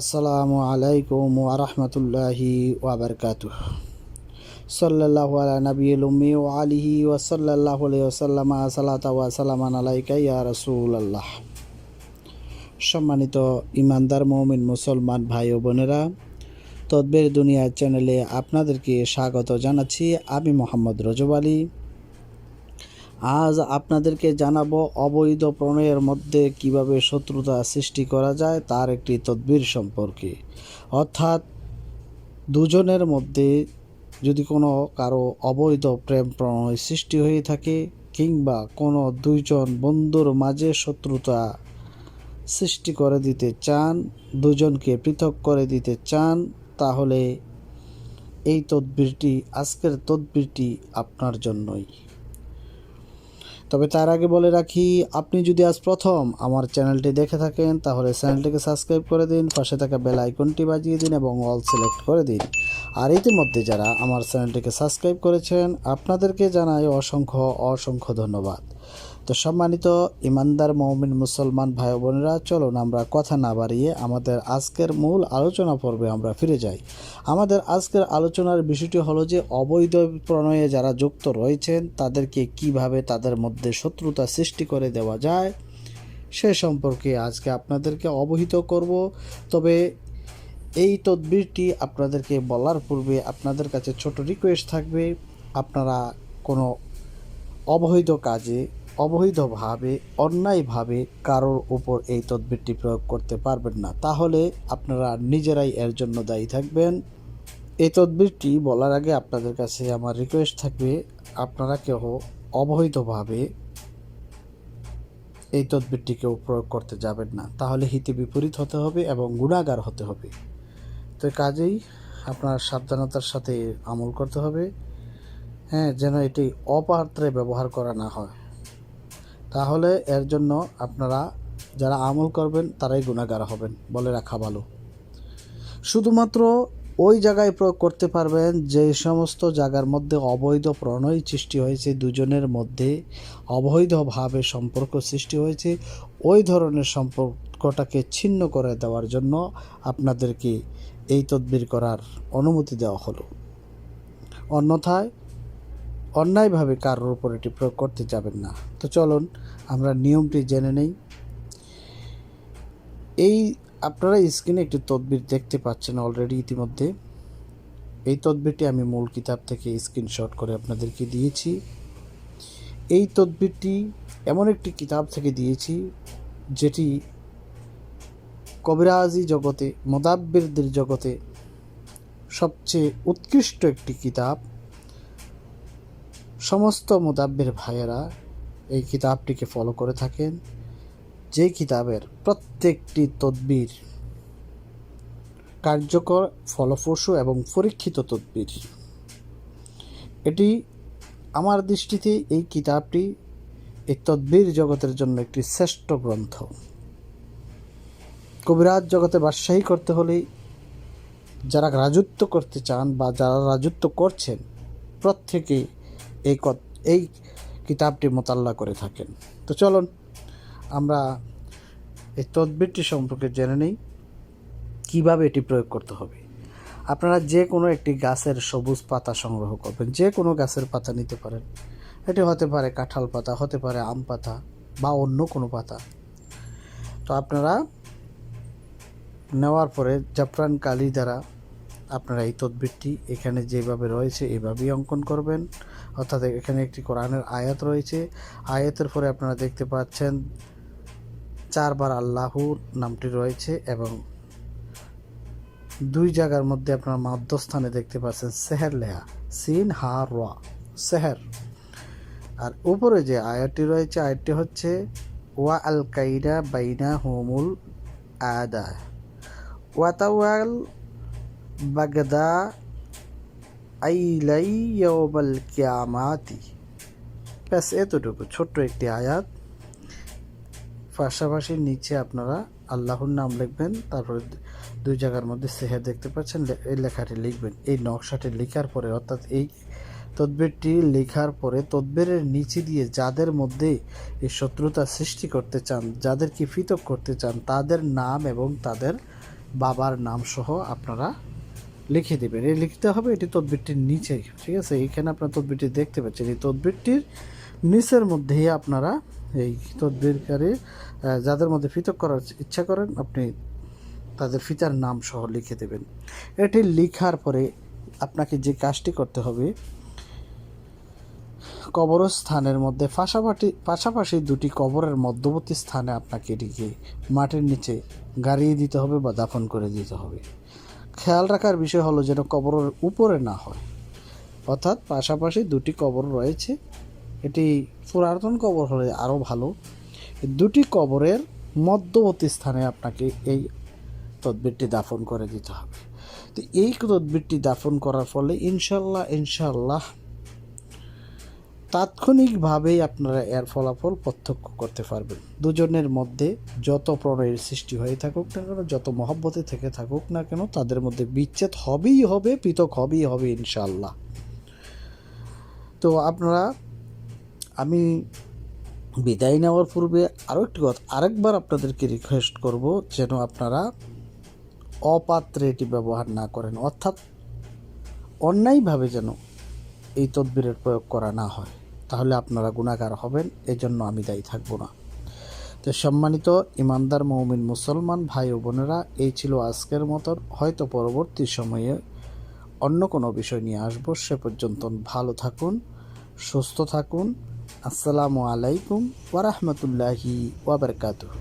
আসসালামু আলাইকুম ওরহমতুল্লাহি ওবরকাত সাল্লাল্লাহু আলা নবিয়িল উম্মি ওয়া আলিহি ওয়া সাল্লাল্লাহু আলাইহি ওয়াসাল্লাম সালাতা ওয়া সালামান আলাইকা ইয়া রাসূলুল্লাহ। সম্মানিত ইমানদার মুমিন মুসলমান ভাই ও বোনেরা, তদবের দুনিয়া চ্যানেলে আপনাদেরকে স্বাগত জানাচ্ছি। আমি মোহাম্মদ রজব আলী। আজ আপনাদেরকে জানাব অবৈধ প্রণয়ের মধ্যে কীভাবে শত্রুতা সৃষ্টি করা যায় তার একটি তদবির সম্পর্কে। অর্থাৎ, দুজনের মধ্যে যদি কোনো কারও অবৈধ প্রেম প্রণয় সৃষ্টি হয়ে থাকে কিংবা কোনো দুইজন বন্ধুর মাঝে শত্রুতা সৃষ্টি করে দিতে চান, দুজনকে পৃথক করে দিতে চান, তাহলে এই তদবিরটি, আজকের তদবিরটি আপনার জন্যই। তবে তার আগে বলে রাখি, আপনি যদি আজ প্রথম আমার চ্যানেলটি দেখে থাকেন, তাহলে চ্যানেলটিকে সাবস্ক্রাইব করে দিন, পাশে থাকা বেল আইকনটি বাজিয়ে দিন এবং অল সিলেক্ট করে দিন। আর ইতিমধ্যে যারা আমার চ্যানেলটিকে সাবস্ক্রাইব করেছেন, আপনাদেরকে জানাই অসংখ্য অসংখ্য ধন্যবাদ। তো সম্মানিত ইমানদার মৌমিন মুসলমান ভাই বোনেরা, চলুন আমরা কথা না বাড়িয়ে আমাদের আজকের মূল আলোচনা পর্বে আমরা ফিরে যাই। আমাদের আজকের আলোচনার বিষয়টি হলো যে, অবৈধ প্রণয়ে যারা যুক্ত রয়েছেন, তাদেরকে কীভাবে তাদের মধ্যে শত্রুতা সৃষ্টি করে দেওয়া যায়, সে সম্পর্কে আজকে আপনাদেরকে অবহিত করব। তবে এই তদবিরটি আপনাদেরকে বলার পূর্বে আপনাদের কাছে ছোট রিকোয়েস্ট থাকবে, আপনারা কোনো অবৈধ কাজে অবৈধভাবে, অন্যায়ভাবে কারোর উপর এই তদবিরটি প্রয়োগ করতে পারবেন না। তাহলে আপনারা নিজেরাই এর জন্য দায়ী থাকবেন। এই তদবিরটি বলার আগে আপনাদের কাছে আমার রিকোয়েস্ট থাকবে, আপনারা কেউ অবৈধভাবে এই তদবিরটি কেউ প্রয়োগ করতে যাবেন না। তাহলে হিতে বিপরীত হতে হবে এবং গুণাগার হতে হবে। তো কাজেই আপনার সাবধানতার সাথে আমল করতে হবে। হ্যাঁ যেন এটি অপাত্রে ব্যবহার করা না হয়। তাহলে এর জন্য আপনারা যারা আমল করবেন, তারাই গুণাগার হবেন, বলে রাখা ভালো। শুধুমাত্র ওই জায়গায় প্রয়োগ করতে পারবেন, যে সমস্ত জায়গার মধ্যে অবৈধ প্রণয় সৃষ্টি হয়েছে, দুজনের মধ্যে অবৈধভাবে সম্পর্ক সৃষ্টি হয়েছে, ওই ধরনের সম্পর্কটাকে ছিন্ন করে দেওয়ার জন্য আপনাদেরকে এই তদবির করার অনুমতি দেওয়া হলো। অন্যথায় অন্যায়ভাবে কারোর উপর এটি প্রয়োগ করতে যাবেন না। তো চলুন, আমরা নিয়মটি জেনে নেই। এই আপনারা স্ক্রিনে একটি তদবির দেখতে পাচ্ছেন অলরেডি ইতিমধ্যে। এই তদবিরটি আমি মূল কিতাব থেকে স্ক্রিনশট করে আপনাদেরকে দিয়েছি। এই তদবিরটি এমন একটি কিতাব থেকে দিয়েছি, যেটি কবিরাজি জগতে, মোদাব্বিরদের জগতে সবচেয়ে উৎকৃষ্ট একটি কিতাব। সমস্ত মোদাব্বের ভাইয়েরা এই কিতাবটিকে ফলো করে থাকেন। যে কিতাবের প্রত্যেকটি তদবির কার্যকর, ফলপ্রসূ এবং পরীক্ষিত তদবির। এটি আমার দৃষ্টিতে এই কিতাবটি এই তদবির জগতের জন্য একটি শ্রেষ্ঠ গ্রন্থ। কবিরাজ জগতে বাদশাহী করতে হলে যারা রাজত্ব করতে চান বা যারা রাজত্ব করছেন, প্রত্যেকে এই এই কিতাবটি মোতাল্লা করে থাকেন। তো চলুন, আমরা এই তদবিরটি সম্পর্কে জেনে নিই, কীভাবে এটি প্রয়োগ করতে হবে। আপনারা যে কোনো একটি গাছের সবুজ পাতা সংগ্রহ করবেন, যে কোনো গাছের পাতা নিতে পারেন। এটি হতে পারে কাঁঠাল পাতা, হতে পারে আম পাতা বা অন্য কোনো পাতা। তো আপনারা নেওয়ার পরে জাফরান কালি দ্বারা আপনারা এই তদবিরটি এখানে যেভাবে রয়েছে এভাবেই অঙ্কন করবেন। অর্থাৎ এখানে একটি কোরআনের আয়াত রয়েছে। আয়াতের পরে আপনারা দেখতে পাচ্ছেন চারবার আল্লাহুর নামটি রয়েছে এবং দুই জায়গার মধ্যে আপনার মধ্যস্থানে দেখতে পাচ্ছেন সেহের লেহা, সিন, হা, রা, সেহের। আর উপরে যে আয়াতটি রয়েছে, আয়াতটি হচ্ছে, ওয়া আল কাইডা বাইনা হোমুল আদা। ওয়াতাওয়াল বাগদা আইলাই ইয়াউমাল ব্যাস, এতটুকু। ছোট্ট একটি আয়াত। পাশাপাশি নিচে আপনারা আল্লাহর নাম লিখবেন, তারপরে দুই জায়গার মধ্যে সেহে দেখতে পাচ্ছেন এই লেখাটি লিখবেন। এই নকশাটি লেখার পরে, অর্থাৎ এই তদবিরটি লেখার পরে তদবিরের নিচে দিয়ে যাদের মধ্যে এই শত্রুতা সৃষ্টি করতে চান, যাদেরকে পৃথক করতে চান, তাদের নাম এবং তাদের বাবার নাম সহ আপনারা লিখে দেবেন। এই লিখতে হবে, এটি তদবিরটির নিচেই ঠিক আছে? এইখানে আপনার তদবিরটি দেখতে পাচ্ছেন। এই তদবিরটির নিচের মধ্যেই আপনারা এই তদবিরকারী যাদের মধ্যে পৃথক করার ইচ্ছা করেন, আপনি তাদের ফিতার নাম সহ লিখে দেবেন। এটি লেখার পরে আপনাকে যে কাজটি করতে হবে, কবরস্থানের মধ্যে পাশাপাশি পাশাপাশি দুটি কবরের মধ্যবর্তী স্থানে আপনাকে এটিকে মাটির নিচে গাড়িয়ে দিতে হবে বা দাফন করে দিতে হবে। খেয়াল রাখার বিষয় হলো যেন কবরের উপরে না হয়। অর্থাৎ পাশাপাশি দুটি কবর রয়েছে। এটি পুরাতন কবর হলে আরও ভালো। দুটি কবরের মধ্যবর্তী স্থানে আপনাকে এই তদবিরটি দাফন করে দিতে হবে। তো এই তদবিরটি দাফন করার ফলে ইনশাল্লাহ ইনশাল্লাহ তাৎক্ষণিকভাবেই আপনারা এর ফলাফল প্রত্যক্ষ করতে পারবেন। দুজনের মধ্যে যত প্রণয়ের সৃষ্টি হয়ে থাকুক না কেন, যত মহব্বতে থেকে থাকুক না কেন, তাদের মধ্যে বিচ্ছেদ হবেই হবে, পৃথক হবেই হবে ইনশাল্লাহ তো আপনারা, আমি বিদায় নেওয়ার পূর্বে আরও একটি কথা, আরেকবার আপনাদেরকে রিকোয়েস্ট করব যেন আপনারা অপাত্রে এটি ব্যবহার না করেন, অর্থাৎ অন্যায়ভাবে যেন এই তদবিরের প্রয়োগ করা না হয়। তাহলে আপনারা গুণাগার হবেন, এজন্য আমি দায়ী থাকব না। তো সম্মানিত ইমানদার মৌমিন মুসলমান ভাই ও বোনেরা, এই ছিল আজকের মতন। হয়তো পরবর্তী সময়ে অন্য কোনো বিষয় নিয়ে আসব। সে পর্যন্ত ভালো থাকুন, সুস্থ থাকুন। আসসালামু আলাইকুম ওয়ারহমতুল্লাহি ওয়াবারকাতুহ